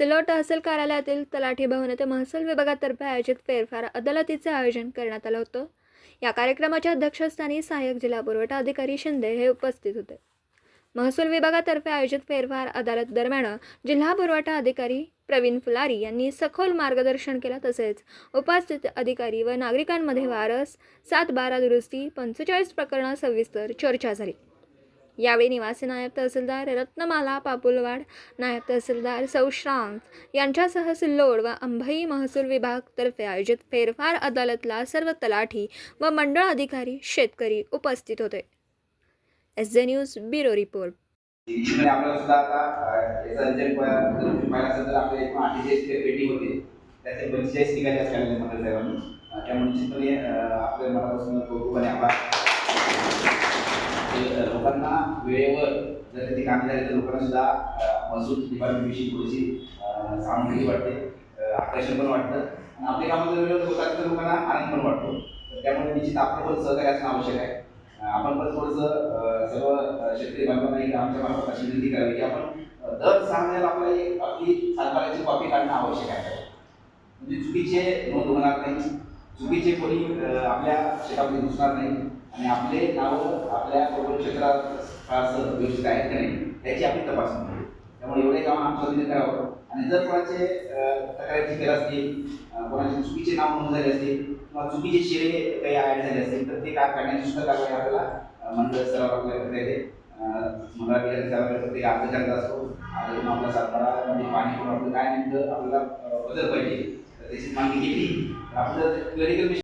सिल्लोड तहसील कार्यालयातील तलाठी भवन येथे महसूल विभागातर्फे आयोजित फेरफार अदालतीचे आयोजन करण्यात आलं होतं. या कार्यक्रमाच्या अध्यक्षस्थानी सहाय्यक जिल्हा पुरवठा अधिकारी शिंदे हे उपस्थित होते. महसूल विभागातर्फे आयोजित फेरफार अदालत दरम्यान जिल्हा पुरवठा अधिकारी प्रवीण फुलारी यांनी सखोल मार्गदर्शन केलं. तसेच उपस्थित अधिकारी व नागरिकांमध्ये वारस सात बारा दुरुस्ती पंचेचाळीस प्रकरणं सविस्तर चर्चा झाली. यावेळी निवासी नायब तहसीलदार रत्नमाला पापुलवाड नायब तहसीलदार सौश्रांत यांच्यासह सिल्लोड व अंभई महसूल विभागतर्फे आयोजित फेरफार अदालतला सर्व तलाठी व मंडळ अधिकारी शेतकरी उपस्थित होते. एस जे न्यूज ब्युरो रिपोर्ट. आपल्याला सुद्धा आता याचा रिझल्ट पाहिला असेल तर आपल्या एकूण अठ्ठेचाळीस पेटी होते त्याचे पंचेचाळीस निघाले असल्याने मंडळ साहेबांनी त्यामुळे निश्चितपणे आपल्या मनापासून कौतुक आणि आभार लोकांना वेळेवर जर ते कामे झाले तर लोकांना सुद्धा अ, महसूल डिपार्टमेंटविषयी थोडीशी सामग्री वाटते. आकर्षण पण वाटतं. आणि आपली कामं जर वेळेवर होतात तर लोकांना आनंद पण वाटतो. त्यामुळे निश्चित आपलं पण सहकार्य असणं आवश्यक आहे. आपण पण थोडंसं सर्व शेतकरी बांधवांना एक आमच्या मार्फत अशी विनंती करावी की आपण दर सहा महिन्याला आपल्याला एक आपली सातबाराची कॉपी काढणं आवश्यक आहे. म्हणजे चुकीचे नोंद होणार नाही. चुकीचे कोणी आपल्या शेतामध्ये घुसणार नाही आणि आपले नावं आपल्या कोकण क्षेत्रात व्यवस्थित आहेत की नाही याची आपली तपासणी होईल त्यामुळे एवढे काम आमच्या वतीने करावं. आणि जर कोणाचे तक्रारी केल्या असतील कोणाचे चुकीचे नाव नोंद झाले असतील किंवा चुकीचे शेरे काही ॲड झाले असतील तर ते काय काढण्याची सुद्धा कारवाई आपल्याला मंडळ स्तरावर आपल्याला करता येते. अर्ज करत असतो. आपला सातबारा म्हणजे पाणी करून आपलं काय नेमकं आपल्याला बदल पाहिजे. तर त्याची मागणी केली तर आपलं क्लरिकल